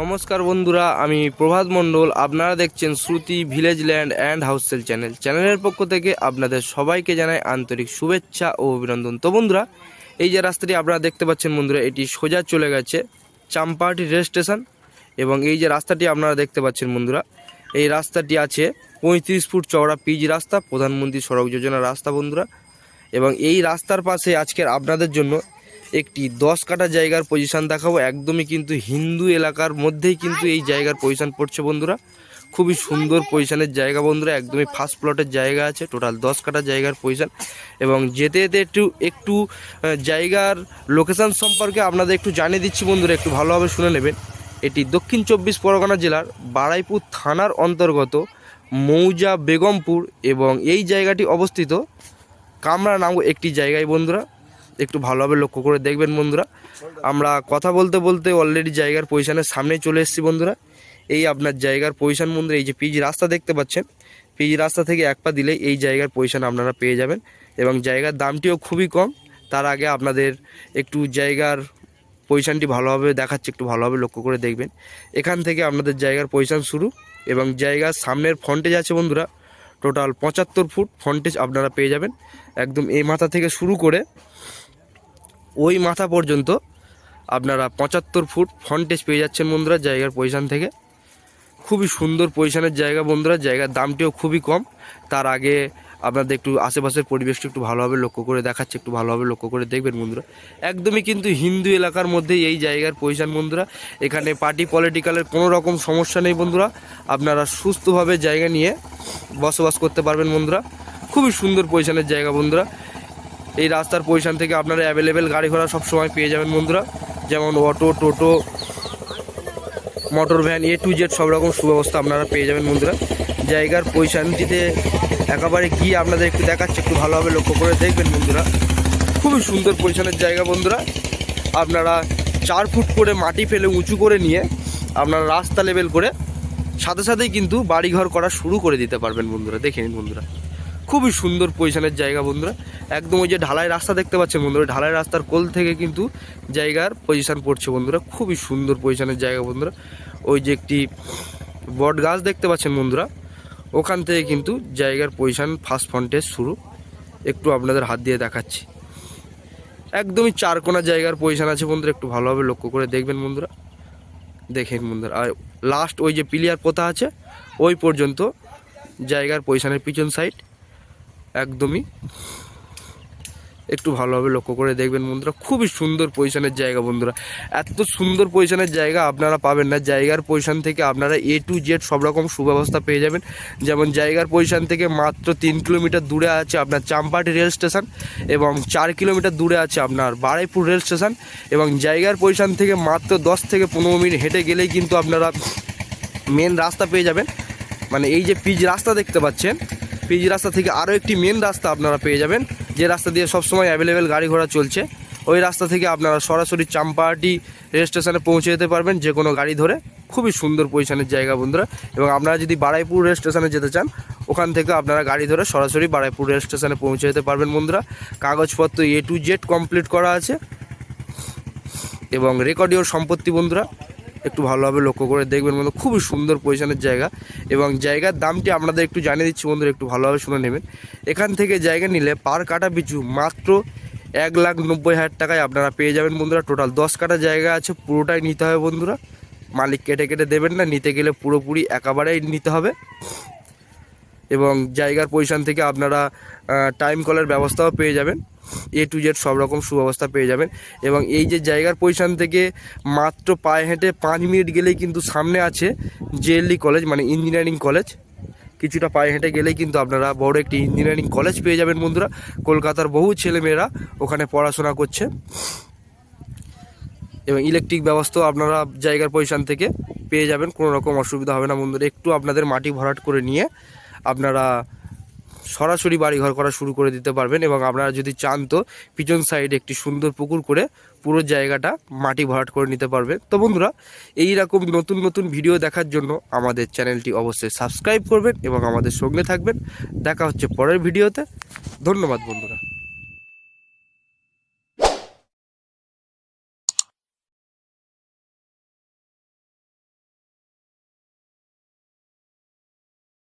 নমস্কার বন্ধুরা, আমি প্রভাত মণ্ডল। আপনারা দেখছেন শ্রুতি ভিলেজ ল্যান্ড অ্যান্ড হাউসেল চ্যানেল। চ্যানেলের পক্ষ থেকে আপনাদের সবাইকে জানাই আন্তরিক শুভেচ্ছা ও অভিনন্দন। তো বন্ধুরা, এই যে রাস্তাটি আপনারা দেখতে পাচ্ছেন বন্ধুরা, এটি সোজা চলে গেছে চাম্পাহাটি রেল স্টেশন এবং এই যে রাস্তাটি আপনারা দেখতে পাচ্ছেন বন্ধুরা, এই রাস্তাটি আছে পঁয়ত্রিশ ফুট চওড়া পিচ রাস্তা, প্রধানমন্ত্রী সড়ক যোজনা রাস্তা বন্ধুরা এবং এই রাস্তার পাশে আজকের আপনাদের জন্য একটি দশ কাটা জায়গার পজিশন দেখাবো। একদমই কিন্তু হিন্দু এলাকার মধ্যেই কিন্তু এই জায়গার পজিশন পড়ছে বন্ধুরা। খুবই সুন্দর পজিশনের জায়গা বন্ধুরা, একদমই ফার্স্ট প্লটের জায়গা আছে টোটাল দশ কাটা জায়গার পজিশন এবং যেতে যেতে একটু একটু জায়গার লোকেশন সম্পর্কে আপনাদের একটু জানিয়ে দিচ্ছি বন্ধুরা, একটু ভালোভাবে শুনে নেবেন। এটি দক্ষিণ চব্বিশ পরগনা জেলার বারাইপুর থানার অন্তর্গত মৌজা বেগমপুর এবং এই জায়গাটি অবস্থিত কামরা নামক একটি জায়গায় বন্ধুরা। একটু ভালোভাবে লক্ষ্য করে দেখবেন বন্ধুরা। আমরা কথা বলতে বলতে অলরেডি জায়গার পজিশনের সামনেই চলে এসেছি বন্ধুরা। এই আপনার জায়গার পজিশন বন্ধুরা, এই যে পিজি রাস্তা দেখতে পাচ্ছেন পিজি রাস্তা থেকে এক পা দিলেই এই জায়গার পজিশন আপনারা পেয়ে যাবেন। এবং জায়গার দামটিও খুবই কম, তার আগে আপনাদের একটু জায়গার পজিশনটি ভালোভাবে দেখাচ্ছে, একটু ভালোভাবে লক্ষ্য করে দেখবেন। এখান থেকে আপনাদের জায়গার পজিশন শুরু, এবং জায়গার সামনের ফ্রন্টেজ আছে বন্ধুরা টোটাল পঁচাত্তর ফুট ফ্রন্টেজ আপনারা পেয়ে যাবেন। একদম এই মাথা থেকে শুরু করে ওই মাথা পর্যন্ত আপনারা পঁচাত্তর ফুট ফ্রন্টেজ পেয়ে যাচ্ছেন বন্ধুরা জায়গার পজিশন থেকে। খুবই সুন্দর পজিশনের জায়গা বন্ধুরা, জায়গার দামটিও খুবই কম। তার আগে আপনাদের একটু আশেপাশের পরিবেশটা একটু ভালোভাবে লক্ষ্য করে দেখাচ্ছে, একটু ভালোভাবে লক্ষ্য করে দেখবেন বন্ধুরা। একদমই কিন্তু হিন্দু এলাকার মধ্যেই এই জায়গার পজিশন বন্ধুরা। এখানে পার্টি পলিটিক্যালের কোনো রকম সমস্যা নেই বন্ধুরা। আপনারা সুস্থভাবে জায়গা নিয়ে বসবাস করতে পারবেন বন্ধুরা। খুবই সুন্দর পজিশনের জায়গা বন্ধুরা। এই রাস্তার পজিশন থেকে আপনারা অ্যাভেলেবেল গাড়ি ঘোড়া সব সময় পেয়ে যাবেন বন্ধুরা। যেমন auto toto motor van A to Z সব রকম সুব্যবস্থা আপনারা পেয়ে যাবেন বন্ধুরা। জায়গার পজিশনটিতে একেবারে গিয়ে আপনাদের একটু দেখাচ্ছে, একটু ভালোভাবে লক্ষ্য করে দেখবেন বন্ধুরা। খুবই সুন্দর পজিশনের জায়গা বন্ধুরা। আপনারা চার ফুট করে মাটি ফেলে উঁচু করে নিয়ে আপনারা রাস্তা লেভেল করে সাথে সাথেই কিন্তু বাড়িঘর করা শুরু করে দিতে পারবেন বন্ধুরা। দেখে নিন বন্ধুরা। খুবই সুন্দর পজিশনের জায়গা বন্ধুরা। একদম ওই যে ঢালাই রাস্তা দেখতে পাচ্ছেন বন্ধুরা, ঢালাই রাস্তার কোল থেকে কিন্তু জায়গার পজিশন পড়ছে বন্ধুরা, খুবই সুন্দর পজিশনের জায়গা বন্ধুরা। ওই যে একটি বট গাছ দেখতে পাচ্ছেন বন্ধুরা, ওখান থেকে কিন্তু জায়গার পজিশন ফার্স্ট ফ্রন্টেজ শুরু। একটু আপনাদের হাত দিয়ে দেখাচ্ছি। একদমই চার কোনা জায়গার পজিশন আছে বন্ধুরা, একটু ভালোভাবে লক্ষ্য করে দেখবেন বন্ধুরা। দেখেন বন্ধুরা, আর লাস্ট ওই যে পিলিয়ার পোতা আছে, ওই পর্যন্ত জায়গার পজিশানের পিছন সাইড একদমই। একটু ভালোভাবে লক্ষ্য করে দেখবেন বন্ধুরা, খুবই সুন্দর পজিশনের জায়গা বন্ধুরা। এত সুন্দর পজিশনের জায়গা আপনারা পাবেন না। জায়গার পজিশন থেকে আপনারা এ টু জেড সব রকম সুব্যবস্থা পেয়ে যাবেন। যেমন জায়গার পজিশন থেকে মাত্র তিন কিলোমিটার দূরে আছে আপনার চাম্পাটি রেল স্টেশন এবং চার কিলোমিটার দূরে আছে আপনার বারাইপুর রেল স্টেশন এবং জায়গার পজিশন থেকে মাত্র দশ থেকে পনেরো মিনিট হেঁটে গেলেই কিন্তু আপনারা মেন রাস্তা পেয়ে যাবেন। মানে এই যে পিচ রাস্তা দেখতে পাচ্ছেন পিচ রাস্তা থেকে আরও একটি মেন রাস্তা আপনারা পেয়ে যাবেন, যে রাস্তা দিয়ে সবসময় অ্যাভেলেবেল গাড়ি ঘোড়া চলছে। ওই রাস্তা থেকে আপনারা সরাসরি চাম্পাহাটি রেল স্টেশনে পৌঁছে যেতে পারবেন, যে কোনো গাড়ি ধরে। খুবই সুন্দর পজিশনের জায়গা বন্ধুরা। এবং আপনারা যদি বারাইপুর রেল স্টেশনে যেতে চান, ওখান থেকে আপনারা গাড়ি ধরে সরাসরি বারাইপুর রেল স্টেশনে পৌঁছে যেতে পারবেন বন্ধুরা। কাগজপত্র এ টু জেড কমপ্লিট করা আছে। এবং রেকর্ডিও সম্পত্তি বন্ধুরা। একটু ভালোভাবে লক্ষ্য করে দেখবেন বন্ধু, খুবই সুন্দর পজিশনের জায়গা এবং জায়গার দামটি আপনাদের একটু জানিয়ে দিচ্ছি বন্ধুরা, একটু ভালোভাবে শুনে নেবেন। এখান থেকে জায়গা নিলে পার কাটা পিছু মাত্র এক লাখ নব্বই হাজার টাকায় আপনারা পেয়ে যাবেন বন্ধুরা। টোটাল দশ কাটা জায়গা আছে, পুরোটাই নিতে হবে বন্ধুরা। মালিক কেটে কেটে দেবেন না, নিতে গেলে পুরোপুরি একেবারেই নিতে হবে। এবং জায়গার পজিশন থেকে আপনারা টাইম কলের ব্যবস্থাও পেয়ে যাবেন। এ টু জেড সব রকম সুব্যবস্থা পেয়ে যাবেন। এবং এই যে জায়গার পজিশন থেকে মাত্র পায়ে হেঁটে পাঁচ মিনিট গেলেই কিন্তু সামনে আছে জেএলডি কলেজ মানে ইঞ্জিনিয়ারিং কলেজ। কিছুটা পায়ে হেঁটে গেলেই কিন্তু আপনারা বড় একটি ইঞ্জিনিয়ারিং কলেজ পেয়ে যাবেন বন্ধুরা। কলকাতার বহু ছেলেমেয়েরা ওখানে পড়াশোনা করছে। এবং ইলেকট্রিক ব্যবস্থাও আপনারা জায়গার পজিশন থেকে পেয়ে যাবেন, কোনো রকম অসুবিধা হবে না বন্ধুরা। একটু আপনাদের মাটি ভরাট করে নিয়ে আপনারা সরাসরি বাড়িঘর করা শুরু করে দিতে পারবেন এবং আপনারা যদি চান তো পিছন সাইডে একটি সুন্দর পুকুর করে পুরো জায়গাটা মাটি ভরাট করে নিতে পারবেন। তো বন্ধুরা, এই রকম নতুন নতুন ভিডিও দেখার জন্য আমাদের চ্যানেলটি অবশ্যই সাবস্ক্রাইব করবেন এবং আমাদের সঙ্গে থাকবেন। দেখা হচ্ছে পরের ভিডিওতে। ধন্যবাদ বন্ধুরা।